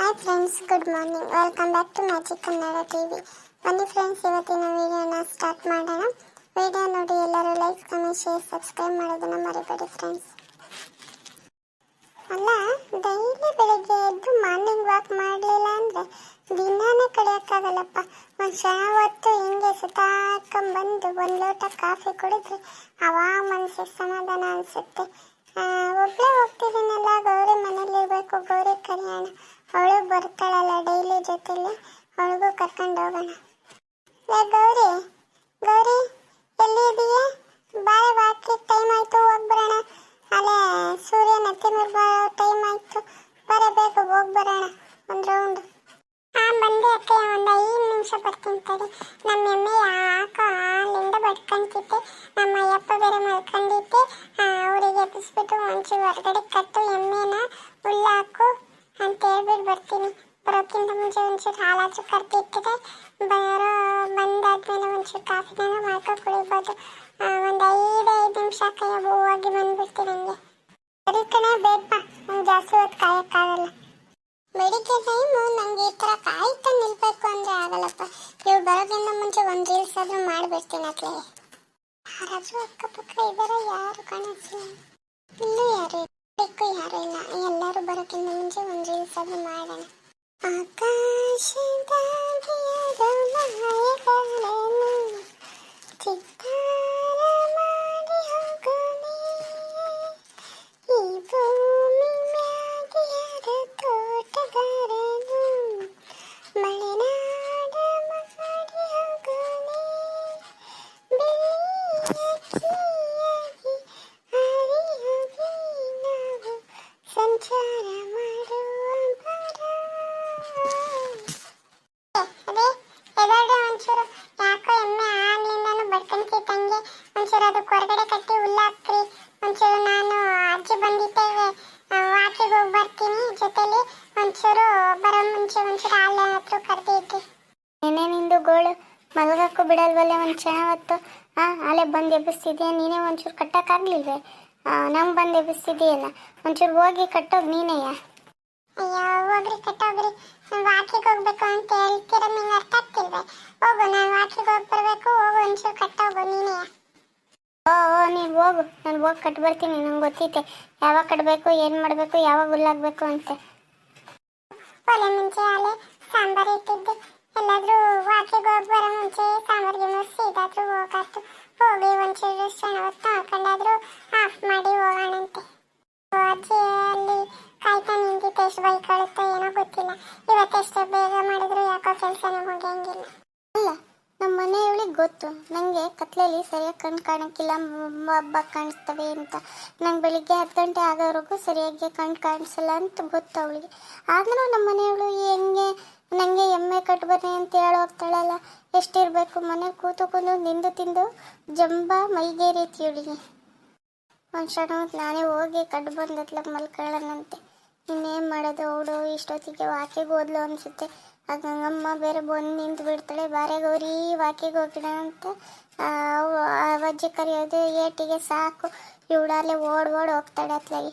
Hi friends good morning welcome back to magic Kannada TV ಬನ್ನಿ friends ಇವತ್ತಿನ ವಿಡಿಯೋನ start ಮಾಡೋಣ. ವಿಡಿಯೋ ನೋಡಿ ಎಲ್ಲರೂ ಲೈಕ್ ಕಮೆಂಟ್ ಶೇರ್ ಸಬ್ಸ್ಕ್ರೈಬ್ ಮಾಡೋದನ್ನ ಮರಿಬೇಡಿ ಫ್ರೆಂಡ್ಸ್ ಅಲ್ಲ ಡೈಲಿ ಬೆಳಗ್ಗೆ ಎದ್ದು ಮಾರ್ನಿಂಗ್ ವಾಕ್ ಮಾಡಲಿಲ್ಲ ಅಂದರೆ ದಿನಾನೇ ಕಳೆಯೋಕ್ಕಾಗಲ್ಲಪ್ಪ. ಒಂದು ಕ್ಷಣ ಹೊತ್ತು ಹಿಂಗೆ ಸುತ್ತಾಕೊಂಡ್ಬಂದು ಒಂದು ಲೋಟ ಕಾಫಿ ಕುಡಿದ್ರೆ ಅವಾಗ ಮನಸ್ಸಿಗೆ ಸಮಾಧಾನ ಅನಿಸುತ್ತೆ. ಒಬ್ಬಳೇ ಹೋಗ್ತಿದ್ದೀನಲ್ಲ ಗೌರಿ ಮನೇಲಿರ್ಬೇಕು ಗೌರಿ ಕರೆಯೋಣ ಅವಳು ಬರ್ತಾಳಲ್ಲ ಡೈಲಿ ಜೊತೆಲಿ? ಅವಳಿಗೂ ಕರ್ಕೊಂಡು ಹೋಗೋಣ. ಗೌರಿ ಗೌರಿ, ಎಲ್ಲಿ ಇದೆಯಾ? ಬಾಳೆ ಬಾಕಿ ಟೈಮ್ ಆಯ್ತು ಹೋಗ್ಬರೋಣ ಅಲ್ಲೇ ಸೂರ್ಯ ನತ್ತಿ ಮೇಲೆ ಬರೋ ಟೈಮ್ ಆಯ್ತು ಬರ ಬೇಗ ಹೋಗಿ ಬರೋಣ ಒಂದು ರೌಂಡ್ ಹಾ ಬಂದೆ ಅಕ್ಕೆ ಒಂದು ಐದು ನಿಮಿಷ ಬರ್ತೀನಿ ತಡಿ ನಮ್ಮ ಎಮ್ಮೆ ಯಾಕೋ ಅಲ್ಲಿಂದ ಬಡ್ಕೊಂತಿದ್ದೆ ನಮ್ಮ ಅಯ್ಯಪ್ಪ ಬೇರೆ ಮಲ್ಕೊಂಡಿದ್ದೆ ಅವರಿಗೆ ಎಬ್ಬಿಸ್ಬಿಟ್ಟು ಒಂಚೂರು ಹೊರಗಡೆ ಕಟ್ಟು ಎಮ್ಮೆನ ಹುಲ್ಲಾಕು ಅಂತ ಹೇಳ್ಬಿಟ್ಟು ಬರ್ತೀನಿ ಒಂಚೂರು ಹಾಲಾಚು ಕರ್ತಿರ್ತದೆ ಬರೋ ಬಂದಾದ್ಮೇಲೆ ಒಂಚೂರು ಕಾಫಿನ ಮಾಡ್ಕೊಂಡು ಕುಡಿಬೋದು. ಒಂದು ಐದು ಐದು ನಿಮಿಷ ಕೈ ಹೋಗಿ ಬಂದ್ಬಿಡ್ತೀನಿ ಹಂಗೆ ಸರಿ ಕಣೆ ಬೇಗ ಬಾ ನಂಗೆ ಜಾಸ್ತಿ ಹೊತ್ತು ಕಾಯಕ್ಕಾಗಲ್ಲ. ಬೆಳಿಗ್ಗೆ ಟೈಮು ನಂಗೆ ಈ ಥರ ಕಾಯ್ತಾ ನಿಲ್ಬೇಕು ಅಂದರೆ ಆಗಲ್ಲಪ್ಪ. ಇವ್ರು ಬರೋದ್ರಿಂದ ಮುಂಚೆ ಒಂದು ರೀಲ್ಸ್ ಆದರೂ ಮಾಡಿಬಿಡ್ತೀನಿ ಅತ್ಲೆ ಯಾರಾದರೂ ಅಕ್ಕಪಕ್ಕ ಇದ್ದಾರೆ ಯಾರು ಕಾಣಿಸಿಲ್ಲ ಇಲ್ಲೂ ಯಾರು ಯಾರು ಇಲ್ಲ. ಎಲ್ಲರೂ ಬರೋಕ್ಕಿಂತ ಮುಂಚೆ ಒಂದು ರೀಲ್ಸ್ ಆದರೂ ಮಾಡೋಣ. ಆಕಾಶದಾಗಿ ಯಾರೋ ಗೋಳು ಮಲಗಕ್ಕೂ ಬಿಡಲ್ವಲ್ಲ ಒಂದು ಕ್ಷಣ ಹೊತ್ತು. ಹಾಂ ಅಲ್ಲೇ ಬಂದು ಎಬ್ಬಿಸ್ತಿದ್ಯಾ? ನೀನೇ ಒಂಚೂರು ಕಟ್ಟಕ್ಕಾಗ್ಲಿಲ್ವೇ? ನಂಗೆ ಬಂದು ಎಬ್ಬಿಸ್ತಿದೆಯಲ್ಲ ಒಂಚೂರು ಹೋಗಿ ಕಟ್ಟೋಗಿ ನೀನೆಯ? ಅಯ್ಯೋ ಹೋಗ್ರಿ ಕಟ್ಟೋಗ್ರಿ. ನಾನು ವಾಕಿಗೆ ಹೋಗ್ಬೇಕು ಅಂತ ಹೇಳ್ತೀರ ನಿಂಗೆ ಅರ್ಥ ಆಗ್ತಿಲ್ವೇ? ಹೋಗು ನಾನು ವಾಕಿಗೆ ಹೋಗಿ ಬರಬೇಕು ಹೋಗು ಒಂಚೂರು ಕಟ್ಟೋಗು ನೀನೇ ಓ ಓ ನೀನು ಹೋಗು. ನಾನು ಹೋಗಿ ಕಟ್ಟಿ ಬರ್ತೀನಿ ನಂಗೆ ಗೊತ್ತೈತೆ. ಯಾವಾಗ ಕಟ್ಟಬೇಕು ಏನು ಮಾಡಬೇಕು ಯಾವಾಗ ಹುಲ್ಲಾಗಬೇಕು ಅಂತ. ಒಲೆ ಮುಂಚೆ ಅಲೆ ಸಾಂಬಾರು ಇಟ್ಟಿದ್ದೆ. ಎಲ್ಲಾದ್ರೂ ವಾಕಿಗೆ ಹೋಗಿ ಬರೋ ಮುಂಚೆ ಸಾಂಬಾರಿಗೆ ಮುಗಿಸಿ ಇದಾದ್ರೂ ಹೋಗಾತು ಹೋಗಿ ಒಂಚೂರು ಸಣ್ಣ ಹೊತ್ತು ಹಾಕೊಂಡಾದ್ರೂ ಆಫ್ ಮಾಡಿ ಹೋಗೋಣಂತೆ. ಅಜ್ಜಿ, ಅಲ್ಲಿ ಕಾಯ್ತಾ ನಿಂತಿತ್ತು ಎಷ್ಟು ಬೈಕೊಳ್ಳುತ್ತೋ ಏನೋ ಗೊತ್ತಿಲ್ಲ. ಇವತ್ತೆಷ್ಟು ಬೇಗ ಮಾಡಿದ್ರು ಯಾಕೋ ಕೆಲಸನೇ ಮುಗಿಯಂಗಿಲ್ಲ. ಅಲ್ಲ ನಮ್ಮ ಮನೆಯವಳಿಗೆ ಗೊತ್ತು. ನನಗೆ ಕತ್ಲೆಯಲ್ಲಿ ಸರಿಯಾಗಿ ಕಣ್ಣು ಕಾಣಕ್ಕಿಲ್ಲ ಹಬ್ಬ ಕಾಣಿಸ್ತವೆ ಅಂತ. ನಂಗೆ ಬೆಳಿಗ್ಗೆ ಹತ್ತು ಗಂಟೆ ಆಗೋವರೆಗೂ ಸರಿಯಾಗಿ ಕಣ್ಣು ಕಾಣಿಸಲ್ಲ ಅಂತ ಗೊತ್ತು ಅವಳಿಗೆ. ಆದರೂ ನಮ್ಮ ಮನೆಯವಳು ಹೆಂಗೆ ನನಗೆ ಎಮ್ಮೆ ಕಟ್ಬರ್ರಿ ಅಂತ ಹೇಳಿ ಎಷ್ಟಿರಬೇಕು? ಮನೆ ಕೂತುಕೊಂಡು ನಿಂದು ತಿಂದು ಜಂಬ ಮೈಗೇರೈತಿ ಇವಳಿಗೆ ಹೊತ್ತು ನಾನೇ ಹೋಗಿ ಕಟ್ಟು ಬಂದತ್ಲ ಮಲ್ಕೊಳ್ಳೋಣಂತೆ ಇನ್ನೇನು ಮಾಡೋದು? ಅವಳು ಇಷ್ಟೊತ್ತಿಗೆ ವಾಕಿಗೆ ಹೋದ್ಲು ಅನಿಸುತ್ತೆ. ಆಗ ಗಂಗಮ್ಮ ಬೇರೆ ಬಂದು ನಿಂತು ಬಿಡ್ತಾಳೆ. ಬಾರೆ ಗೌರಿ, ವಾಕಿಗೆ ಹೋಗಿಡ ಅಂತ. ಅವಜ್ಜಿ ಕರೆಯೋದು ಏಟಿಗೆ ಸಾಕು. ಇವಳಲ್ಲೇ ಓಡ್ ಓಡ್ ಹೋಗ್ತಾಳೆ ಅತ್ಲಾಗಿ.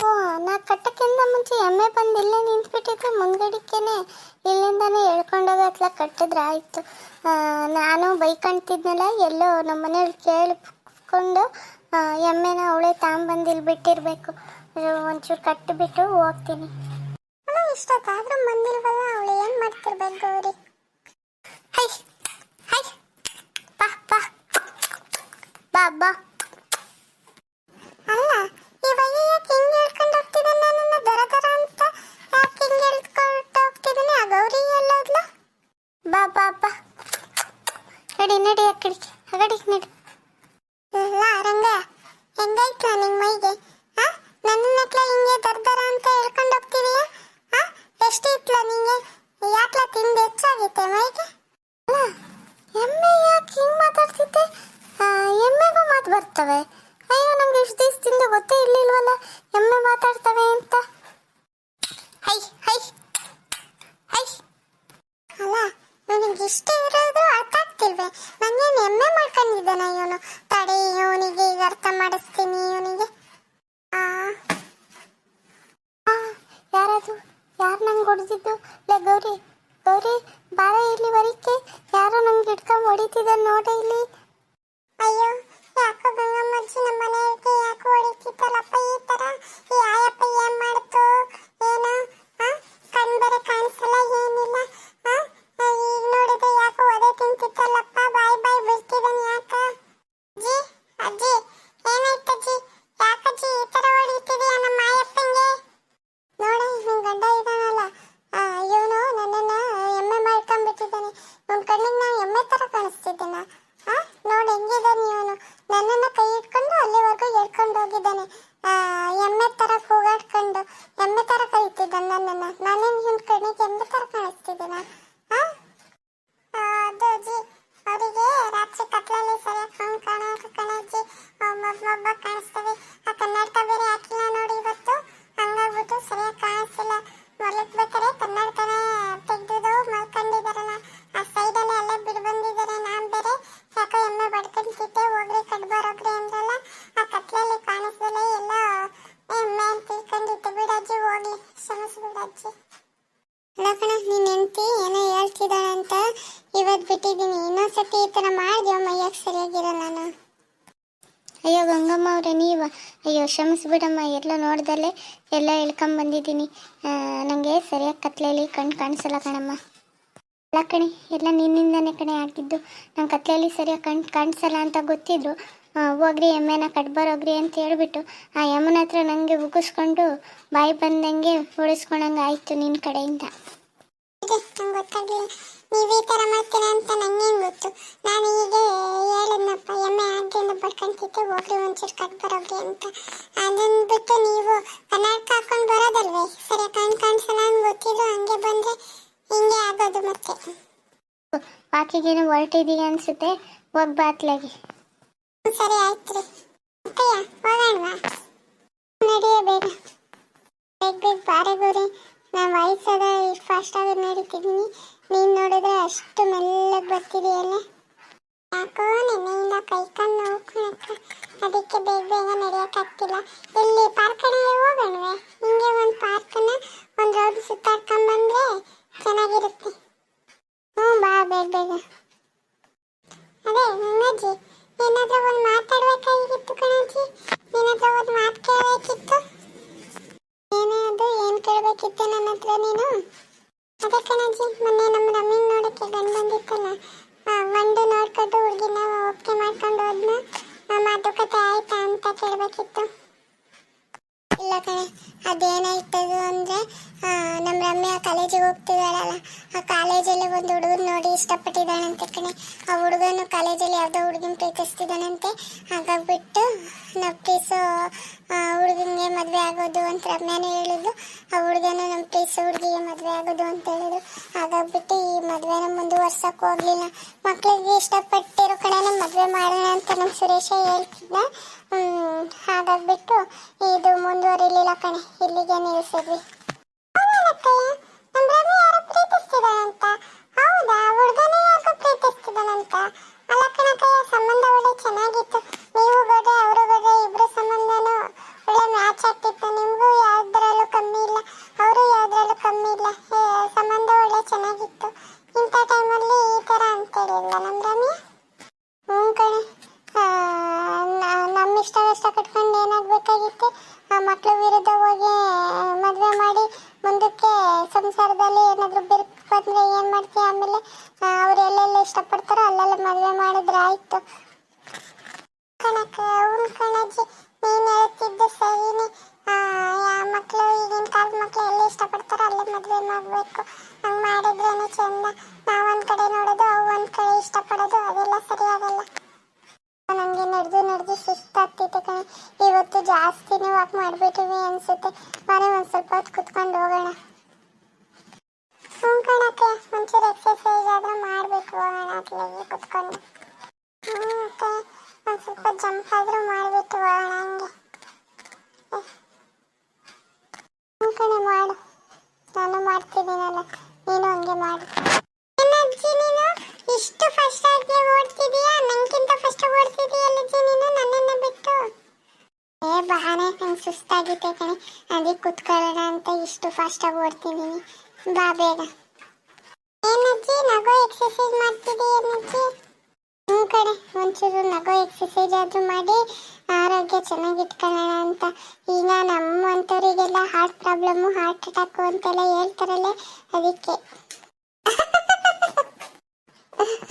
ಓ, ನಾ ಕಟ್ಟಕ್ಕಿಂತ ಮುಂಚೆ ಎಮ್ಮೆ ಬಂದು ಇಲ್ಲೇ ನಿಂತ್ಬಿಟ್ಟಿದ್ರೆ ಮುಂದ್ಗಡಿಕೆನೆ ಇಲ್ಲಿಂದಾನೇ ಎಳ್ಕೊಂಡೋಗ ಅತ್ಲ ಕಟ್ಟಿದ್ರೆ ಆಯಿತು. ನಾನು ಬೈಕಂತಿದ್ನಲ್ಲ ಎಲ್ಲೋ ನಮ್ಮ ಮನೇಲಿ ಕೇಳಿಕೊಂಡು ಎಮ್ಮೆನ ಅವಳೆ ಇಲ್ಲಿ ಬಿಟ್ಟಿರ್ಬೇಕು. ಒಂಚೂರು ಕಟ್ಟಿಬಿಟ್ಟು ಹೋಗ್ತೀನಿ. ಇಷ್ಟೊತ್ತಾದ್ರೂ ಬಂದಿಲ್ವಲ್ಲ, ಅವಳು ಏನು ಮಾಡ್ತಿರ್ಬೇಕು ಗೌರಿ? ಹೈ ಹೈ, ಬಾ ಬಾ. ಬಾ ಬಾ. ಬಾ ಬಾ ಬಾ ನಡಿ ನಡಿ ಅಕ್ಕಡಿಗೆ ಅಗಡಿಗೆ ನಡಿ. ಇಲ್ಲ ರಂಗ. ಹೆಂಗಾಯ್ತು ನಿನ್ ಮೈಗೆ? ಆ? ನನ್ನ ನೆಕ್ಲ ಹಿಂಗೆ ದರ ದರ ಅಂತ ಹೇಳ್ಕೊಂಡು ಹೋಗ್ತಿದೀಯ? ಆ? ಎಷ್ಟು ಇತ್ಲ ನಿಂಗೆ? ಯಾಕ್ಲ ತಿಂದು ಹೆಚ್ಚಾಗೈತೆ ಮೈಗೆ? ಅಲ್ಲ ಎಮ್ಮೆ ಯಾಕೆ ಹಿಂಗೆ ಮಾತಾಡ್ತಿದ್ದೆ? ಎಮ್ಮೆಗೂ ಮಾತು ಬರ್ತವೆ. ಅಯ್ಯೋ ನಂಗೆ ಇಷ್ಟು ದಿವಸದಿಂದ ಗೊತ್ತೇ ಇರ್ಲಿಲ್ವಲ್ಲ? ಎಮ್ಮೆ ಮಾತಾಡ್ತವೆ ಅಂತ. ಹೈ ಹೈ. ಹೈ. ಅಲ್ಲ ನನಗೆ ಇಷ್ಟ ಇರೋದು ಅರ್ಥ ಆಗ್ತಿಲ್ವೇ ನಾನೇನು ಎಮ್ಮೆ ಮಾಡ್ಕೊಂಡಿದ್ದಾನ ಇವನು. ತಡೆ, ಇವನಿಗೆ ಈಗ ಅರ್ಥ ಮಾಡಿಸ್ತೀನಿ ಇವನಿಗೆ. ಯಾರದು ಯಾರು ನಂಗೆ ಹೊಡೆದಿದ್ದು? ಲೇ, ಗೌರಿ ಗೌರಿ, ಬಾರ ಇಲ್ಲಿ ಬರೀಕೆ ಯಾರೋ ನಂಗೆ ಹಿಡ್ಕೊಂಡು ಹೊಡಿತಿದ್ದ ನೋಡಿ ಇಲ್ಲಿ. ಅಯ್ಯೋ, ಯಾಕೋ ಗಂಗಮ್ಮಜ್ಜಿ ನಮ್ಮ ಮನೆಗೆ ಯಾಕೋ ಹೊಡಿತಿತ್ತಲ್ಲಪ್ಪ ಈ ತರ? ಈ ಆಯಪ್ಪ ಏನ್ ಮಾಡ್ತು? ಏನೋ ಕಣ್ ಬೇರೆ ಕಾಣಿಸಲ್ಲ, ಏನಿಲ್ಲ. ನನ್ನನ್ನ ಕೈ ಇಟ್ಕೊಂಡು ಅಲ್ಲಿವರೆಗೂ ಎಳ್ಕೊಂಡು ಹೋಗಿದ್ದಾನೆ. ಎಮ್ಮೆ ತರ ಕೂಗಾಡ್ಕೊಂಡು, ಎಮ್ಮೆ ತರ ಕರೀತಿದ್ದಾನೆ ನನ್ನನ್ನು. ನಾನೇನು ಇವನ್ ಕಣ್ಣಿಗೆ ಎಮ್ಮೆ ತರ ಕಾಣಿಸ್ತಿದ್ದೀನ ಅಜ್ಜಿ ಅವರಿಗೆ ರಾತ್ರಿ ಕತ್ಲಲ್ಲಿ ಸರಿಯಾಗಿ ಕಣ್ ಕಾಣಕ ಕಣಜ್ಜಿ ಮೊಬ್ಬ ಕಾಣಿಸ್ತವೆ ಆ ಕನ್ನಡಕ ಬೇರೆ ಹಾಕಿಲ್ಲ ನೋಡಿ ಇವತ್ತು. ಇವತ್ತು ಬಿಟ್ಟಿದ್ದೀನಿ ಇನ್ನೊಂದ್ಸತಿ ಈ ಥರ ಮಾಡಿದ್ಯೋ ಮೈಯಾಗ ಸರಿಯಾಗಿರೋ ನಾನು? ಅಯ್ಯೋ, ಗಂಗಮ್ಮ ಅವರೇ, ನೀವ? ಅಯ್ಯೋ, ಕ್ಷಮಿಸ್ಬಿಡಮ್ಮ. ಎಲ್ಲ ನೋಡ್ದಲ್ಲೇ ಎಲ್ಲ ಹೇಳ್ಕೊಂಬಂದಿದ್ದೀನಿ ನನಗೆ ಸರಿಯಾಗಿ ಕತ್ಲೇಲಿ ಕಣ್ಣು ಕಾಣಿಸಲ್ಲ ಕಣಮ್ಮ. ಅಲ್ಲ ಕಣೆ, ಎಲ್ಲ ನಿನ್ನಿಂದನೇ ಕಣೆ ಆಗಿದ್ದು. ನಂಗೆ ಕತ್ಲೇಲಿ ಸರಿಯಾಗಿ ಕಣ್ಣು ಕಾಣಿಸಲ್ಲ ಅಂತ ಗೊತ್ತಿದ್ರು. ಹೋಗ್ರಿ, ಎಮ್ಮೆನ ಕಟ್ಬರೋಗ್ರಿ ಅಂತ ಹೇಳ್ಬಿಟ್ಟು ಆ ಯಮ್ಮನ ಹತ್ರ ನನಗೆ ಉಗಿಸ್ಕೊಂಡು ಬಾಯಿ ಬಂದಂಗೆ ಉಳಿಸ್ಕೊಂಡಂಗೆ ಆಯಿತು ನಿನ್ನ ಕಡೆಯಿಂದ ನೀವು ಈ ಥರ ಮಾಡ್ತೀರ ಅಂತ ನಂಗೇನು ಗೊತ್ತು? ನಾನು ಈಗ ಹೇಳಿದ್ನಪ್ಪ ಎಮ್ಮೆ ಆಗಿಂದ ಬಡ್ಕೊಂತಿದ್ದೆ ಹೋಗ್ರಿ ಒಂಚೂರು ಕಟ್ ಬರೋಗ್ರಿ ಅಂತ. ಅದನ್ನ ಬಿಟ್ಟು ನೀವು ಕನ್ನಡಕ ಹಾಕೊಂಡು ಬರೋದಲ್ವೇ? ಸರಿ ಕಣ್ ಕಾಣಿಸಲ್ಲ ಅಂತ ಗೊತ್ತಿದ್ದು ಹಂಗೆ ಬಂದ್ರೆ ಹಿಂಗೆ ಆಗೋದು ಮತ್ತೆ. ವಾಕಿಗೇನು ಹೊರಟಿದೀಯ ಅನ್ಸುತ್ತೆ? ಹೋಗಿ ಬಾತ್ಲಾಗಿ ಸರಿ ಆಯ್ತು ರೀ. ಅಕ್ಕಯ್ಯ ಹೋಗೋಣವಾ? ನಡಿಯ ಬೇಗ. ಬೇಗ ಬೇಗ ಬಾರೆ ಗುರಿ. ನಾನು ವಯಸ್ಸಾದ ಇಷ್ಟು ಫಾಸ್ಟಾಗಿ ನಡೀತಿದ್ದೀನಿ ನೀನು ನೋಡಿದ್ರೆ ಅಷ್ಟು ಮೆಲ್ಲಗೆ ಬರ್ತಿದೆಯಲ್ಲ. ಯಾಕೋ ನಿನ್ನೆಯಿಂದ ಕೈ ಕಣ್ಣು ನೋವು ಕಣಕ್ಕ ಅದಕ್ಕೆ ಬೇಗ ಬೇಗ ನಡೆಯೋಕ್ಕಾಗ್ತಿಲ್ಲ. ಇಲ್ಲಿ ಪಾರ್ಕ್ ಕಡೆ ಹೋಗೋಣವೆ? ಹಿಂಗೆ ಒಂದು ಪಾರ್ಕನ್ನ ಒಂದು ರೌಂಡ್ ಸುತ್ತಾಡ್ಕೊಂಬಂದ್ರೆ ಚೆನ್ನಾಗಿರುತ್ತೆ. ಹ್ಞೂ, ಬಾ ಬೇಗ ಬೇಗ. ಅದೇ ನನ್ನಜ್ಜಿ ಏನಾದರೂ ಒಂದು ಮಾತಾಡ್ಬೇಕಾಗಿತ್ತು ಕಣಜ್ಜಿ ಏನಾದ್ರೂ ಒಂದು ಮಾತು ಕೇಳಬೇಕಿತ್ತು? ಹತ್ರ ನೀನು? ಅದೇ ಕಣಜ್ಜಿ ಮೊನ್ನೆ ನಮ್ಮ ರಮ್ಮಿನ ನೋಡಕ್ಕೆ ಗಂಡು ಬಂದಿತ್ತಲ್ಲ. ಒಂದು ನೋಡ್ಕೊಂಡು ಹುಡುಗಿನ ಓಕೆ ಮಾಡ್ಕೊಂಡು ಹೋದ್ನ. ಮಾತುಕತೆ ಆಯ್ತಾ ಅಂತ ಕೇಳಬೇಕಿತ್ತು. ಇಲ್ಲ ಕಣೆ. ಅದೇನಾಯ್ತದು ಅಂದರೆ ನಮ್ಮ ರಮ್ಯ ಕಾಲೇಜಿಗೆ ಹೋಗ್ತಿದ್ದಾಳಲ್ಲ. ಆ ಕಾಲೇಜಲ್ಲಿ ಒಂದು ಹುಡುಗನ ನೋಡಿ ಇಷ್ಟಪಟ್ಟಿದ್ದಾಳಂತೆ ಕಣೆ. ಆ ಹುಡುಗನು ಕಾಲೇಜಲ್ಲಿ ಯಾವುದೋ ಹುಡುಗನ ಪ್ರೀತಿಸ್ತಿದ್ದಾನಂತೆ. ಹಾಗಾಗ್ಬಿಟ್ಟು ನಾವು ಪ್ರೀಸು ಹುಡುಗನಿಗೆ ಮದುವೆ ಆಗೋದು ಅಂತ ರಮ್ಯಾನೇ ಹೇಳಿದ್ಲು. ಆ ಹುಡುಗನು ನಮ್ಮ ಪ್ರೀಸು ಹುಡುಗಿಗೆ ಮದುವೆ ಆಗೋದು ಅಂತ ಹೇಳಿದ್ರು. ಹಾಗಾಗ್ಬಿಟ್ಟು ಮದುವೆನ ಮುಂದುವರ್ಸಕ್ಕೆ ಹೋಗ್ಲಿಲ್ಲ. ಮಕ್ಕಳಿಗೆ ಇಷ್ಟಪಟ್ಟಿರೋ ಕಡೆನೇ ಮದುವೆ ಮಾಡೋಣ ಅಂತ ನಮ್ಮ ಸುರೇಶ ಹೇಳ್ತಿದ್ದ. ಹಾಗಾಗ್ಬಿಟ್ಟು ಇದು ಮುಂದುವರಿಲಿಲ್ಲ ಕಣೆ. ಇಲ್ಲಿಗೆ ನಿಲ್ಲಿಸಿದ್ವಿ. ಪ್ರೀತಿಸ್ತಿದ್ದಾನಂತ ಹೌದಾ, ಹುಡುಗನೇ ಪ್ರೀತಿಸ್ತಿದ್ದಾನಂತ ಅಲ್ಲ ಕಣಕಯ್ಯ ಸಂಬಂಧ ಸಂಸಾರದಲ್ಲಿ ಏನಾದರೂ ಬಿರುಕು ಬಂದರೆ ಏನು ಮಾಡ್ತೀವಿ ಆಮೇಲೆ ಅವ್ರು ಎಲ್ಲೆಲ್ಲ ಇಷ್ಟಪಡ್ತಾರೋ ಅಲ್ಲೆಲ್ಲ ಮದುವೆ ಮಾಡಿದ್ರೆ ಆಯಿತು. ಕಣಕ ಅವ್ನು ಕಣಜ್ಜಿ ನೀನು ಹೇಳ್ತಿದ್ದು ಸರಿನೇ. ಮಕ್ಕಳು ಈಗಿನ ಕಾಲದ ಮಕ್ಕಳು ಎಲ್ಲಿ ಇಷ್ಟಪಡ್ತಾರೋ ಅಲ್ಲೇ ಮದುವೆ ಮಾಡಬೇಕು. ಹಂಗೆ ಮಾಡಿದ್ರೇನೆ ಚೆಂದ. ನಾವೊಂದು ಕಡೆ ನೋಡೋದು ಅವು ಒಂದು ಕಡೆ ಇಷ್ಟಪಡೋದು, ಅದೆಲ್ಲ ಸರಿಯಾಗಲ್ಲ. ನನಗೆ ನಡೆದು ನಡೆದು ಸುಸ್ತಾಗ್ತಿತ್ತು ಕಣೆ. ಇವತ್ತು ಜಾಸ್ತಿನೇ ವಾಕ್ ಮಾಡಿಬಿಟ್ಟಿವಿ ಅನ್ಸುತ್ತೆ. ಮನೆ ಒಂದು ಸ್ವಲ್ಪ ಹೊತ್ತು ಕುತ್ಕೊಂಡು ಹೋಗೋಣ. ಒಂಚೂರು ಎಕ್ಸಸೈಸ್ ಆದರೂ ಮಾಡಬೇಕು ಅತ್ಲಾಗೆ ಕುತ್ಕೊಂಡು. ಮತ್ತೆ ಒಂದು ಸ್ವಲ್ಪ ಜಂಪ್ ಆದರೂ ಮಾಡಿಬಿಟ್ಟು ಹೋಗೋಣ ಹಂಗೆ. ಕಣೆ ಮಾಡು. ನಾನು ಮಾಡ್ತಿದ್ದೀನಲ್ಲ, ನೀನು ಹಂಗೆ ಮಾಡು. ಏನಜ್ಜಿ ನೀನು? ಇಷ್ಟು ಫಸ್ಟ್ ಆಗಿ ಓಡ್ತಿದೀಯಾ ನಂಗಿಂತ ಫಸ್ಟ್ ಓಡ್ತಿದೀಯಲ್ಲ ಅಜ್ಜಿ ನೀನು? ನನ್ನನ್ನ ಬಿಟ್ಟು. ಏ, ಬಹಾನೆ ನಂಗೆ ಸುಸ್ತಾಗಿತ್ತೆ ಕಣೆ. ಅದಕ್ಕೆ ಕುತ್ಕೊಳ್ಳೋಣ ಅಂತ ಇಷ್ಟು ಫಾಸ್ಟಾಗಿ ಓಡ್ತಿದ್ದೀನಿ. ಬಾ ಬೇಗ. ಏನಜ್ಜಿ ನಗೋ ಎಕ್ಸರ್ಸೈಸ್ ಮಾಡ್ತಿದ್ದೆ ಏನಜ್ಜಿ ನಿಮ್ಮ ಕಡೆ ಒಂಚೂರು ನಗೋ ಎಕ್ಸರ್ಸೈಸ್ ಆದರೂ ಮಾಡಿ, ಆರೋಗ್ಯ ಚೆನ್ನಾಗಿ ಇಟ್ಕೊಳ್ಳೋಣ ಅಂತ. ಈಗ ನಮ್ಮಂಥವರಿಗೆಲ್ಲ ಹಾರ್ಟ್ ಪ್ರಾಬ್ಲಮ್ಮು ಹಾರ್ಟ್ ಅಟ್ಯಾಕು ಅಂತೆಲ್ಲ ಹೇಳ್ತಾರಲ್ಲ, ಅದಕ್ಕೆ.